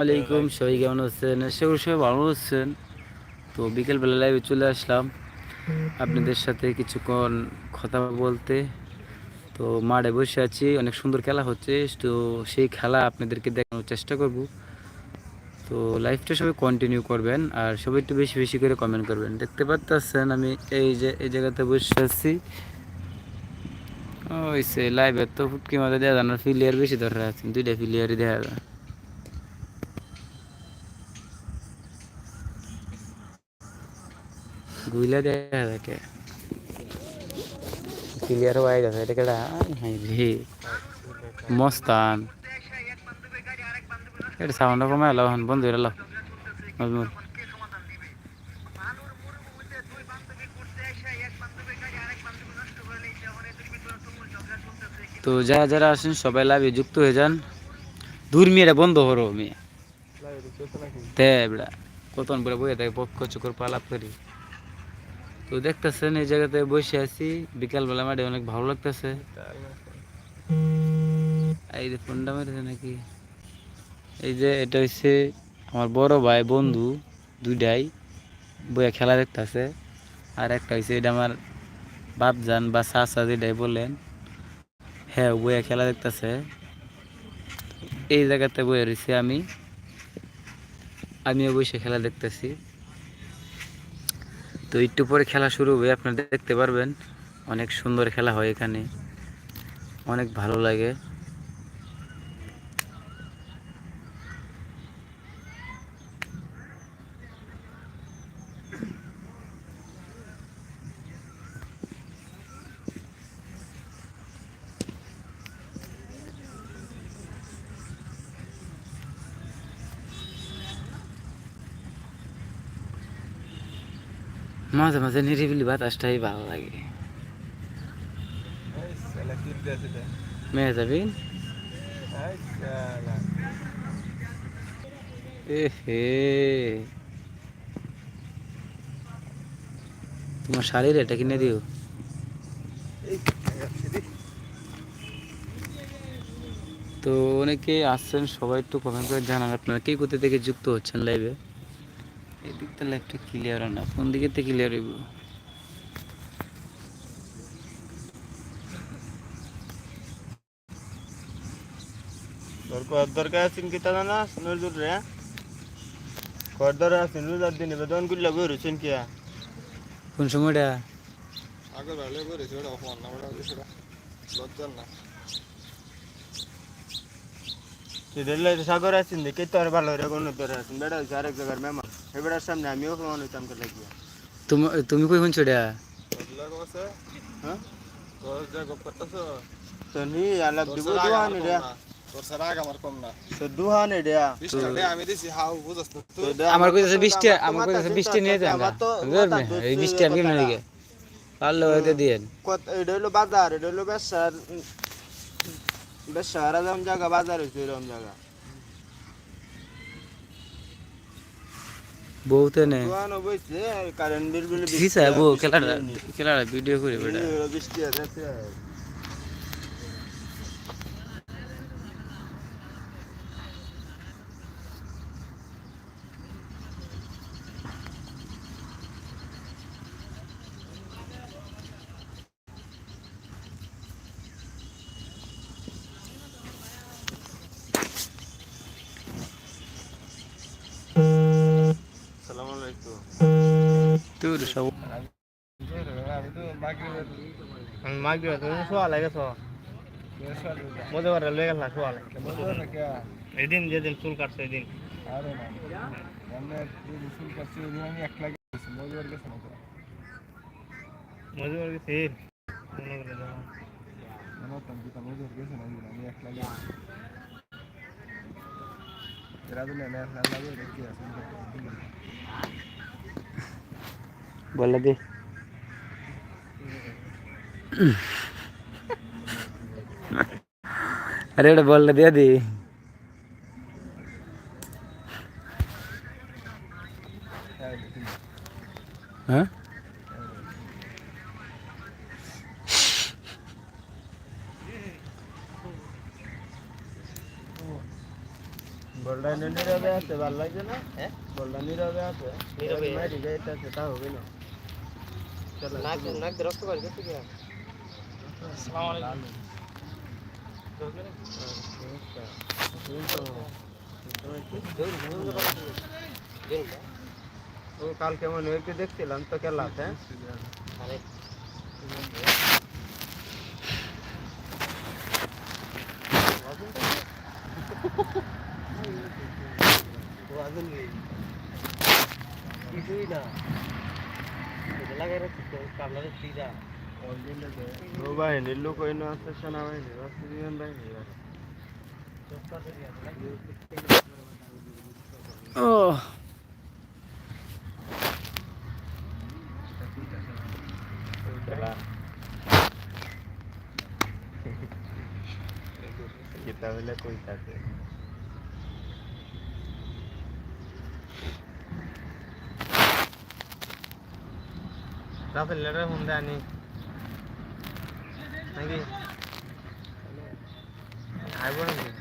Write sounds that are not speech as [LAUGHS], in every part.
আলাইকুম সবাই কেমন আছেন? সেগুলো সবাই ভালো আছেন। তো বিকেলবেলা লাইভে চলে আসলাম। আপনাদের সাথে কিছুক্ষণ কথা বলতে। তো মাঠে বসে আছি অনেক সুন্দর খেলা হচ্ছে। তো সেই খেলা আপনাদেরকে দেখানোর চেষ্টা করব। তো লাইভটা সবাই কন্টিনিউ করবেন আর সবাই একটু বেশি বেশি করে কমেন্ট করবেন। দেখতে পাচ্ছেন আমি এই যে এই জায়গাতে বসে আছি। ওই সে লাইভে তো ফুটকি মাঝে দেওয়া যায় না ফিলিয়ার বেশি দরকার আছে দুইটা ফিলিয়ারই দেখা যায়। গুইলা দেখা থাকে ক্লিয়ার হয়ে গেছে এটা কেডা? হাই রে মস্তান। এটা সাউন্ড কমে এলো হন বন্ধ এলো মজমুর তো যারা যারা আসেন সবাই লাভে যুক্ত হয়ে যান। দূর মেয়েরা বন্ধ হরো মেয়ে। তে বেড়া। কতন বলে বইয়ে থাকে পক্ষ চক্কর পালাপ করি। তো দেখতেছেন, এই জায়গাতে বসে আছি। বিকালবেলা মাঠে অনেক ভালো লাগতেছে। এই যে ফোনটা মেরেছে নাকি? এই যে এটা হচ্ছে আমার বড় ভাই, বন্ধু দুইটাই বইয়া খেলা দেখতেছে। আর একটা হচ্ছে এটা আমার বাপজান বা চাচা যেটাই বলেন হ্যাঁ বইয়া খেলা দেখতেছে। এই জায়গাতে বইয়া রয়েছে আমি। আমিও বসে খেলা দেখতেছি। তো একটু পরে খেলা শুরু হবে, আপনারা দেখতে পারবেন। অনেক সুন্দর খেলা হয় এখানে। অনেক ভালো লাগে। মাঝে মাঝে নিরিবিলি বাতাসটাই ভালো লাগে। মেয়ে যাবি? তোমার শাড়ির এটা কিনে দিও। তো অনেকে আসছেন, সবাই একটু কমেন্ট করে জানান, আপনারা কে কোথা থেকে যুক্ত হচ্ছেন লাইভে এই দিকটা লাইভটা ক্লিয়ার না কোন দিকে থেকে ক্লিয়ার হইব? দরকার আছেন কি তা না নজর রে। কর দরকার আছেন রোজার দিনে বেদনগুলা বেরোছেন কি? কোন সময়টা? আগের বেলা করেছি ওটা ফোন না ওটা সেটা। লজ্জার না। সেদিন সাগর আছেন দেখে তোর ভালো রে কোনো তোর আছেন। বেড়া আরেক জায়গার মেমন সে বেড়ার সামনে আমিও ফোন হইতাম করে লাগিয়া। তুমি তুমি কই শুনছো এটা? বদলা কছে হ্যাঁ? তোর যা গপ করতেছ? তো নি আলাপ তোর দিব সারা আগ দুহানি আমার রে কম না। তোর সারা আগ আমার কম না। তো দুহানি রে বিশ টাকা আমি দিছি হাউ বুঝছ না তুই? আমার কইতাছে বৃষ্টি আমার কইতাছে বৃষ্টি নিয়ে যান না বুঝলেন এই বৃষ্টি আমি কিনে নিয়ে পারলে হইতে দিয়েন। কত এটা হলো বাজার এটা হলো বেসার বেসার যেমন জায়গা বাজার হয়েছে এরকম জায়গা। বহুতে নে। বিল দিছে বউ খেলাটা খেলাটা ভিডিও করে বেটা। তোর সব আমি তো মাগরিবের আমি মাগি তুমি শোয়া লাগে শো মজা করে লয়ে গেল কে এদিন যেদিন চুল কাটছে এদিন। গেছি মজুর গেছে? গেছে মজুর গেছে আমি গেছি একলা লাগে দেখি আছে বলে দে। আরে ওটা বললে দিয়ে দি। হ্যাঁ? বলটা নীরবে আছে ভালো লাগছে না? হ্যাঁ? বলটা নীরবে আছে। নীরবে? মারি গাইতে হবে না। চলো নাক নাক দিয়ে রক্ত বের করতে গিয়া ও কাল কেমন হয়েছে দেখছিলাম তো খেলাতে আরে কিছুই না এটা লাগাই রাখছি তো কামলারে সিধা ও বাহিনীর লোক হইনো আছে সেনাবাহিনীর আছে জীবন বাহিনীর আছে। ও খেলা [LAUGHS] কিতা হইলে রাফেল লেটার ফোন দে আনি নাকি আইব নাকি না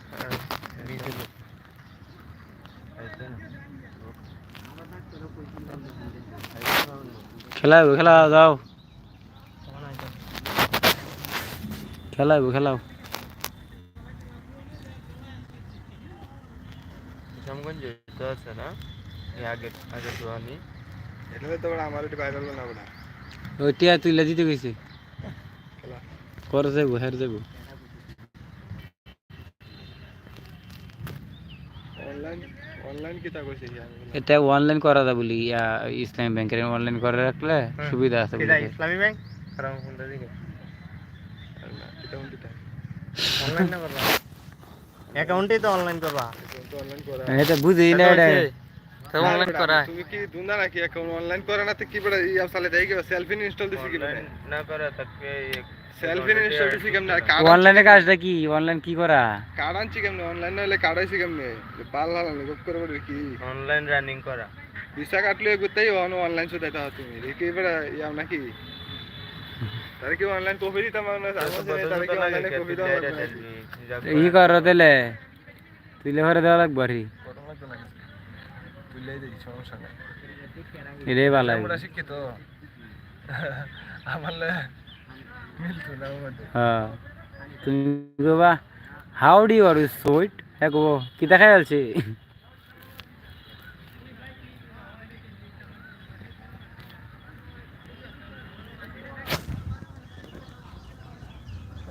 খেলাইবো খেলা যাও খেলাইবো খেলাও শ্যামগঞ্জ তো আছে না আগে আগে তো আনি এটা তো আমার বাইরে না ওই টিয়া তুইলা দিতে গেছি কর যাইবো হের অনলাইন এটা অনলাইন করা যায় বলি ইয়া ইসলামী ব্যাংকের অনলাইন করে রাখলে সুবিধা আছে বলি ইসলামী ব্যাংক কারণ দিকে। অনলাইন [LAUGHS] না করবা? অ্যাকাউন্টেই তো অনলাইন করবা। এটা বুঝি না এটা অনলাইন করা তুমি কি দুনা নাকি? অ্যাকাউন্ট অনলাইন করে না তো কি বড় ইয়া সালে দেই কি সেলফি ইনস্টল দিছি কি বড় না করে তাকে সেলফি ইনস্টল দিছি কেমনে? কার্ড অনলাইনে কাজটা কি অনলাইন কি করা? কার্ড আনছি কেমনে? অনলাইন হলে কার্ড আইছি কেমনে? পাল হালালে গপ করে বড় কি? অনলাইন রানিং করা। ভিসা কাটলে গুতাই অন অনলাইন সুদাই তা তুমি। কি বড় ইয়া নাকি? তার কি অনলাইন কপি দিতাম না তার কি অনলাইনে কপি দাও ই কর দিলে তুইলে ঘরে দেওয়া লাগবো আর তুইলাই দেখি সমস্যা নাই। এটাই ভালো আমরা শিক্ষিত। আমার মিলতো না আমাদের হ্যাঁ। তুমি বাবা হাউ ডি আর সুইট হ্যাঁ গো কি দেখা যাচ্ছে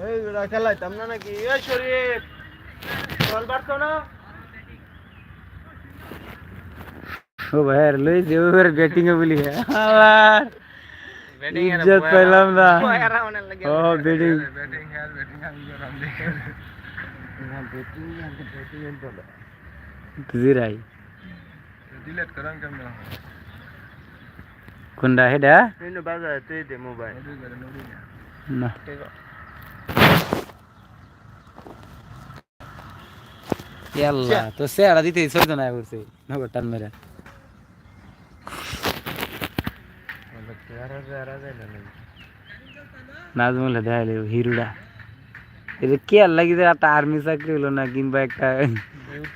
এই বেড়া খেলাইতাম না নাকি? এ শরীফ বল পারছ না? ও ভাই আর লই যে ওভার ব্যাটিং এ বলি। আবার ইজ্জত পাইলাম না। ও ব্যাটিং ব্যাটিং হ্যাঁ ব্যাটিং আমি রাম দেখে জিরাই। ডিলিট করান কেমন? কোনটা হেডা? নিনু বাজায় তুই দে মোবাইল না। ইয়াল্লা তো সেরা দিতে চলতো না করছে। নগর টান মেরে চেহারা চেহারা যায় না নাকি নাজমুল দেখাইলে হিরুডা এটা কে আর লাগিতে একটা আর্মি চাকরি হলো না কিংবা একটা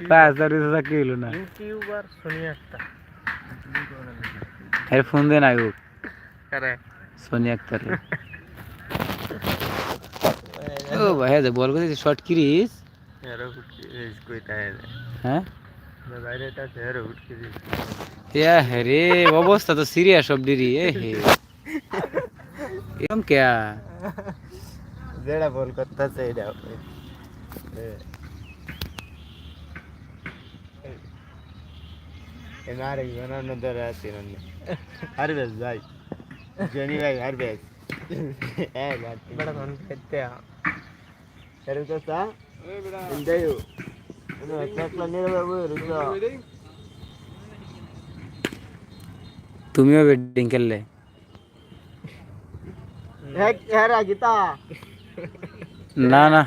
ফায়ার সার্ভিস চাকরি হলো না ইউটিউবার শুনি একটা এর ফোন দেন আগে কারে সোনি আক্তার ও ভাই যে বল করে শর্ট কিরিস হেরো ফুটকি রেস কইতা হে হ্যাঁ বাইরে তা হেরো ফুটকি রেস রে অবস্থা তো সিরিয়াস সব ডিরি এ হে। এরকম কে যেটা বল করতেছে এটা এনার আছি ভাই। জনি ভাই আর বেশ হ্যাঁ বড় ফোন করতে এরকম তো সা বেটা। ইন্দায়ু বাবু রুজা তুমিও বেডিং খেললে এক হেরা গীতা না না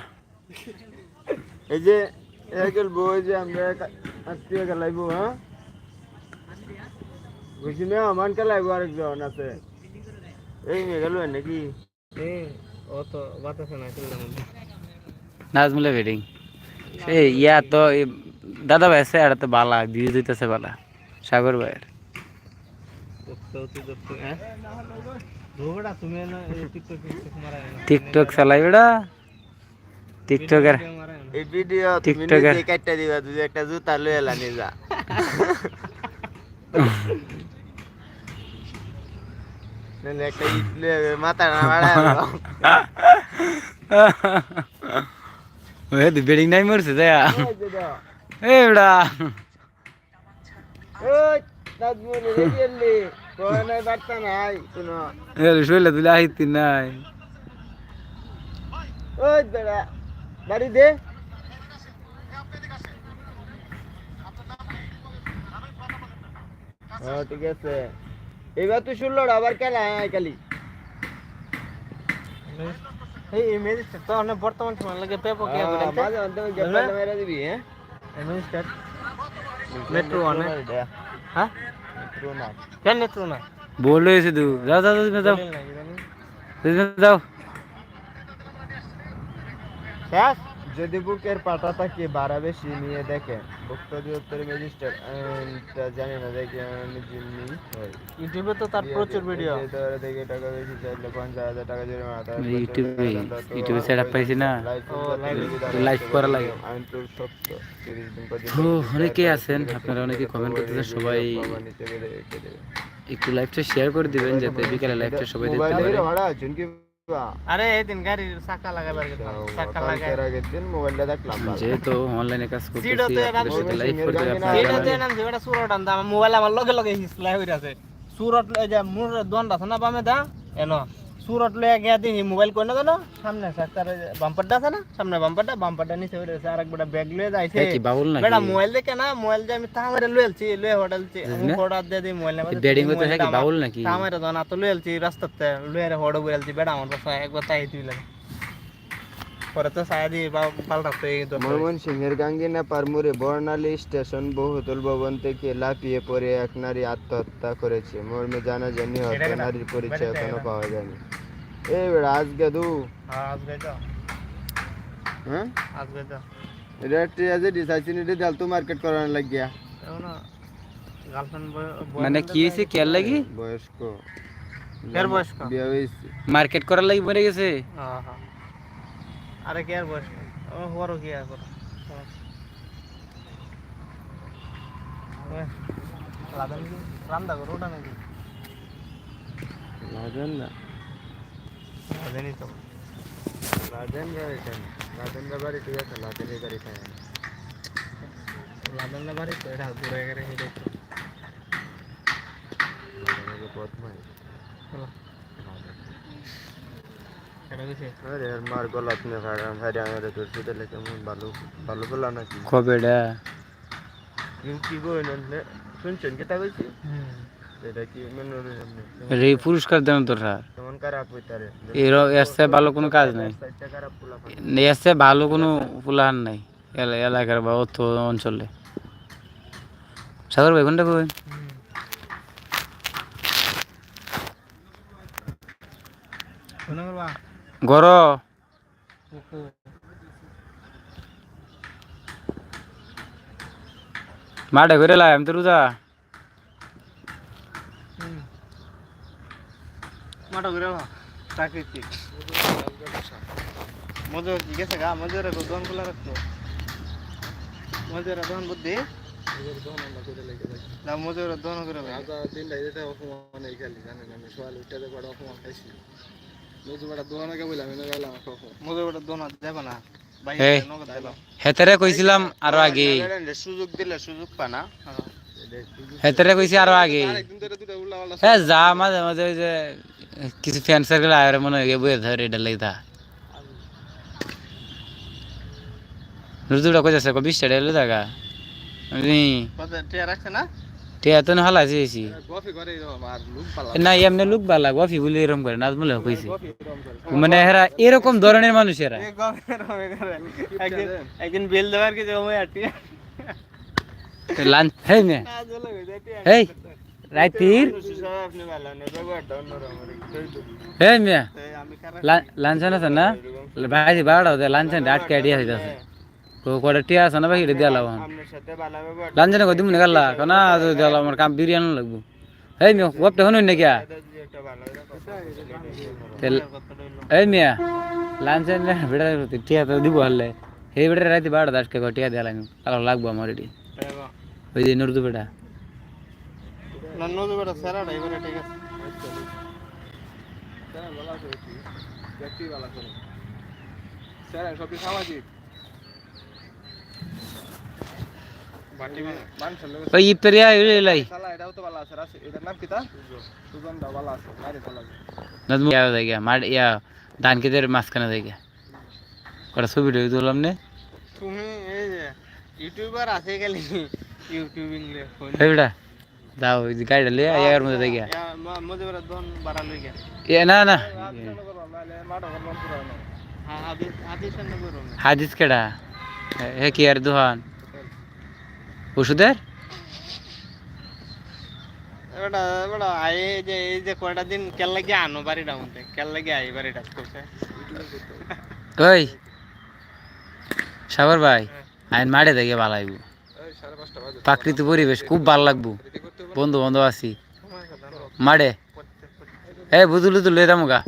এই যে একেল বই যে আমরা আত্মীয় খেলাইবো হ্যাঁ বুঝছি না মান খেলাইবো আরেকজন আছে এই মেয়ে গেল নাকি ও তো বাতাসে না খেললাম নাজমুলে বেডিং এই ইয়া তো দাদা ভাই আছে এটাতে বালা ভিউ দিতেছে বালা সাগর ভাইয়ের চৌথি দত্ত হ্যাঁ ধোবড়া তুমি না টিকটক চালাই বেড়া। টিকটকের এই ভিডিও টিকটকের- কাটটা দিবা তুই একটা জুতা লয়ে এলা নিয়ে যা নাহলে একটা ইট লয়ে মাথা না বাড়ায় ওই বেডিং নাই মরছে দয়া। এ বেড়া। ওই নাজমুল রেডি এলি কোন নাই বার্তা নাই শুনো এ শৈলে তুলে আহিতি নাই ওই দাদা বাড়ি দে ও ঠিক আছে এবার তুই শুনলো আবার কেন আয় কালি এই ইমেজ তো অনেক বর্তমান সময় লাগে পেপো কে করে মাঝে মধ্যে ওই গেপালে মেরে দিবি হ্যাঁ ইমেজ স্টার্ট মেট্রো ওয়ান হ্যাঁ মেট্রো না কেন নেত্র না বলে এসে তু। যাও যাও তুমি যাও। তুমি যাও। শেষ? যদি বুকের পাটা থাকে বাড়া বেশি নিয়ে দেখেন ভুক্ত বৃহত্তর ম্যাজিস্ট্রেট জানি না দেখে আমি জিম্মি ইউটিউবে তো তার প্রচুর ভিডিও ধরে দেখে টাকা বেশি চাইলে পঞ্চাশ হাজার টাকা জরিমানা ইউটিউবে ইউটিউবে সেট আপ পাইছি না। লাইভ করা লাগে। আইন তোর সত্য তিরিশ দিন পর দিন ও অনেকে আছেন আপনারা অনেকে কমেন্ট করতেছেন সবাই একটু লাইভটা শেয়ার করে দিবেন যাতে বিকালে লাইভটা সবাই দেখতে পারে। আরে এই দিন গাড়ির চাকা লাগাবার কথা চাকা লাগাই কালকের আগের দিন মোবাইলটা দেখলাম যেহেতু অনলাইনে কাজ করতেছি আপনাদের সাথে লাইভ করতে আপনারা নাম যেটা মোবাইল আমার লগে লগে হিসলাই হই আছে সুরট এই যে মোর দোন আছে না বামে দা এনো। সুরট লয়ে গিয়া দিই মোবাইল কই না জানো? সামনে সাক্তার বাম্পারটা আছে না? সামনে বাম্পারটা বাম্পারটা নিচে হই আছে আর এক বড় ব্যাগ লয়ে যাইছে কি বাউল নাকি? বেটা মোবাইল দেখে না মোবাইল যে আমি তামারে লয়েলছি লয়ে হোটেলছি না? ফটো দিয়ে দিই মোবাইল এই বেডিং করতে থাকি বাউল নাকি? তামারে দনা তো লয়েলছি রাস্তাতে লয়ে রে হড়ো বলছি বেটা আমার পাশে একবার তাই দিলে পরে তো সায়া দিয়ে পাল্টাতে এই তো ময়মনসিংহের গাঙ্গিনা পারমুরে বর্ণালী স্টেশন বহুতল ভবন থেকে লাফিয়ে পড়ে এক নারী আত্মহত্যা করেছে মর্মে জানা যায় নিহত এটা কেনা? নারীর পরিচয় বেটা, এখনও এটা। পাওয়া যায়নি এই বেড়া আজকে দু হ্যাঁ আসবে তো হ্যাঁ আসবে তো এটা ট্রিয়াজে ডিসাইসিন এটা দেল তো মার্কেট করার লাগিয়া না গার্লফ্রেন্ড মানে কি হয়েছে কেয়ার লাগি বয়স্ক কেয়ার বয়স্ক বিয়ে হয়েছে মার্কেট করার লাগি মরে গেছে হ্যাঁ হ্যাঁ আরে কে আর বয়স্ক ও হরো কি আর করো লাদান কি রান্দা করো ওটা নাকি লাদেন না লাদানই তো লাদেন রয়েছেন লাদেন বাড়ি ঠিক আছে লাদেনের গাড়ি খায় লাদান না বাড়ি তো এটা দূরে গেলে হেঁটে। তো লাদেনের পথ মাই চলো। এটা গেছে আরে আর মার গলাত নে ভাড়া ভাড়া আমাদের তোর সুদে লেখে মন ভালো ভালো বলা নাকি কবেডা কেউ গো না? শুনছেন কেটা বলছি এটা কি রে পুরস্কার দেন তোরা কেমন খারাপ হইতারে এর এসে ভালো কোনো কাজ নাই। এসে ভালো কোনো প্ল্যান নাই এলা- এলাকার বা অত অঞ্চলে। সাগর ভাই কোনটা কই শোনা কুকু মাঠে করে লাই আমি তো রোজা। মাটো করে প্রাকৃতিক। মজুর জিজ্ঞাসা গা মজুর দোকান খোলা রাখতো। মজুর দোকান বুদ্ধি। না মজুর দোকান করে যেতে অপমান এই খালি জানেন আমি সকাল উঠতে বড় অপমান খাইছি। হেতারে কইছিলাম আরও আগে সুযোগ দিলে সুযোগ পানা। হেতারে কইছি আরও আগে হ্যাঁ যা মাঝে মাঝে ওই যে কিছু ফ্যান সার্কেল আয় মনে হয় বইয়ে ধরে এটা লাগি তা। রুদুটা কই যাচ্ছে বিশ টাকা এলো টাকা আমি রাখছে না? টিয়া তো হালা চেয়েছি। না এমনি লোক বালা গফি বলে এরকম করে কইছি। কফি মানে এরা এরকম ধরনের মানুষ এরা একদিন একদিন দেওয়ার কি জমে আটি লাঞ্চ হেই মে হেই রাইতির না হেই মে আমি লাঞ্চ আছে না? ভাই বাড়াও দে লাঞ্চ আটকে আইডিয়া হইতাছে ও কটা টিয়া আছে না ভাই এটা দিয়ে লাভ লাঞ্জনে কদি মনে গেলা কেনা দিয়ে আমার কাম বিরিয়ানি লাগবো। এই মিয়া গপটা শুনুন ভালো তেল এই মিয়া লাঞ্চেন বেড়া টিয়া তো দিব হলে এই বেড়া রাতে বারো দশ টাকা টিয়া দেওয়া লাগবে তাহলে লাগবো আমার এটি ওই যে নর্দু বেটা। সারা ড্রাইভারে ঠিক আছে ব্যক্তি ভালো আছে। স্যার সবই সামাজিক বাটি মানুষের লোক ওই ইপেরিয়া লাই চালা এটাও তো ভালো আছে এটার নাম কি তা সুজন দাও ভালো আছে বাইরে চালা নতুন ইয়া হয়ে গিয়া মাঠ ইয়া ধান খেতের মাঝখানে গিয়া কটা ছবি টবি তুললাম নে? তুমি এই যে ইউটিউবার আছে গেলি ইউটিউবিং লে ফোন। এই বেটা যাও ওই যে গাড়িটা লিয়ে মধ্যে দিয়ে গিয়া মধ্যে বেলা দন বাড়া লই গিয়া এ না। না হ্যাঁ না হাদিস কেডা? হে কি আর দোহান ওষুধের? আই যে এই যে কয়টা দিন কেল লাগি আনো বাড়িটা মধ্যে? কেল লাগি আই বাড়িটা করছে ভাই আইন মাঠে দেখে ভালো লাগবো। প্রাকৃতিক পরিবেশ খুব ভালো লাগবো। বন্ধু বন্ধু আছি। মাঠে? এ বুঝলু তো লেদাম গা।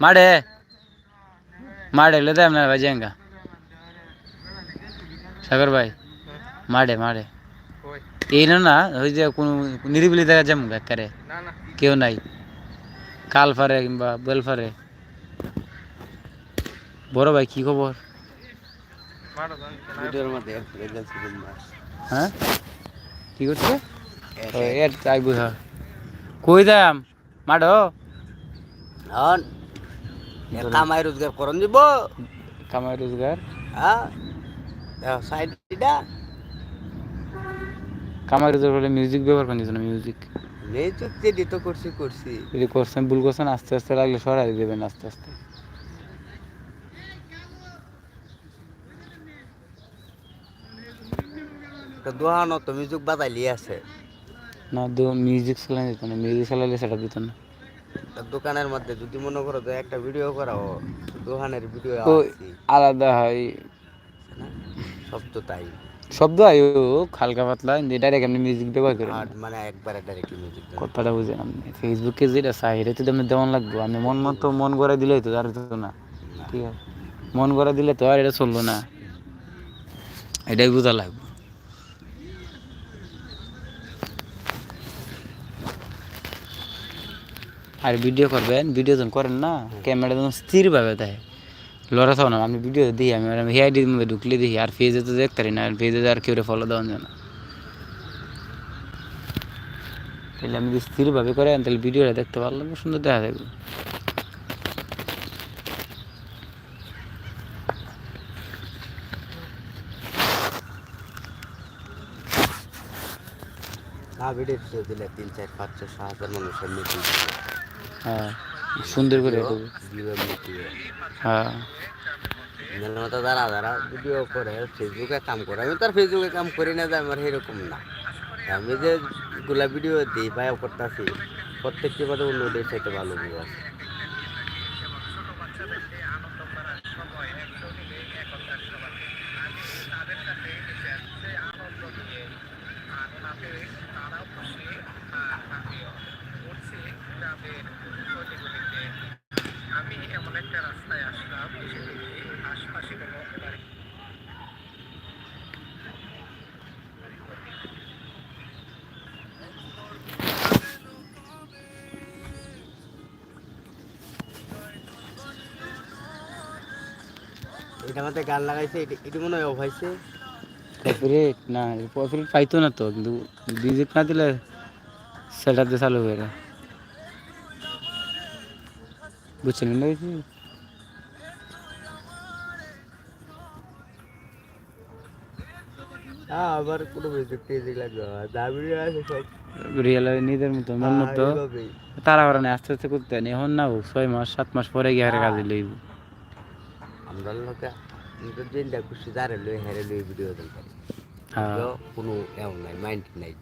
মাঠে? মাঠে লেদাম না ভাই জাঙ্গা সাগর ভাই মাঠে ওই এই না না ওই যে কোনো নিরিবিলি দেখা না না কেউ নাই কাল ফারে কিংবা বেল ফারে বড় ভাই কি খবর হ্যাঁ কি করছে এর চাই বুঝা কই দাম মাঠো হন কামাই রোজগার করন দিব কামাই রোজগার হ্যাঁ সাইড কামাই রোজগার হলে মিউজিক ব্যবহার করেন না মিউজিক নেই তো যেটি তো করছি করছি। যদি করছেন ভুল করছেন আস্তে আস্তে লাগলে সরাই দেবেন আস্তে আস্তে। দোহানো তো মিউজিক বাজাইলি আছে। না দো মিউজিক চালাই দিত না মিউজিক চালাইলে সেটা দিত না। দোকানের মধ্যে যদি মনে করো তো একটা ভিডিও করাও দোকানের ভিডিও আলাদা হয়। সব তো তাই। শব্দ আয়ো হালকা পাতলা ডাইরেক্ট আপনি মিউজিক ব্যবহার করেন আর মানে একবারে ডাইরেক্ট মিউজিক কথাটা বুঝেন আপনি ফেসবুকে যেটা চাই এটা তো আপনি দেওয়ান লাগবো মন মতো মন করে দিলেই তো আর তো না। ঠিক আছে? মন করে দিলে তো আর এটা চলল না। এটাই বোঝা লাগবে। আর ভিডিও করবেন ভিডিও যখন করেন না ক্যামেরা যখন স্থিরভাবে দেয় লড়া থাও না আমি ভিডিও দিই আমি আমি হেআইডির মধ্যে ঢুকলে দেখি আর ফেজে তো দেখতে পারি না আর ফেজে আর কেউ ফলো দেওয়া যায় না। তাহলে আমি যদি স্থিরভাবে করেন তাহলে ভিডিওটা দেখতে লাগবে সুন্দর দেখা না ভিডিও দিলে তিন চার পাঁচ ছয় সাত হাজার মানুষের মিটিং হ্যাঁ। সুন্দর করে হ্যাঁ। মতো যারা যারা ভিডিও করে ফেসবুকে কাম করে। আমি ফেসবুকে কাম করি না যে আমার সেরকম না। আমি যে গুলা ভিডিও দিই বা করতেছি প্রত্যেকটি মধ্যে অন্য দেশ ভালো ভিউ আছে। এটা মধ্যে গান লাগাইছে এটি- মনে হয় অফ হয়েছে কপিরেট না কপিরেট পাইতো না তো কিন্তু মিউজিক না দিলে সেটাতে চালু হয়ে যায়। বুঝছেন না হ্যাঁ আবার কোনো মিউজিক টিউজিক লাগবে না। আছে সব। রিয়েল নিজের মতো মন হ্যাঁ, মতো। তারা আস্তে আস্তে করতে হয় এখন না হোক ছয় মাস সাত মাস পরে গিয়ে কাজে লইব আমরা লোকে যেটা খুশি যারে লই হেরে লই ভিডিও দিতে পারি কোনো এমন নাই মাইন্ড নাই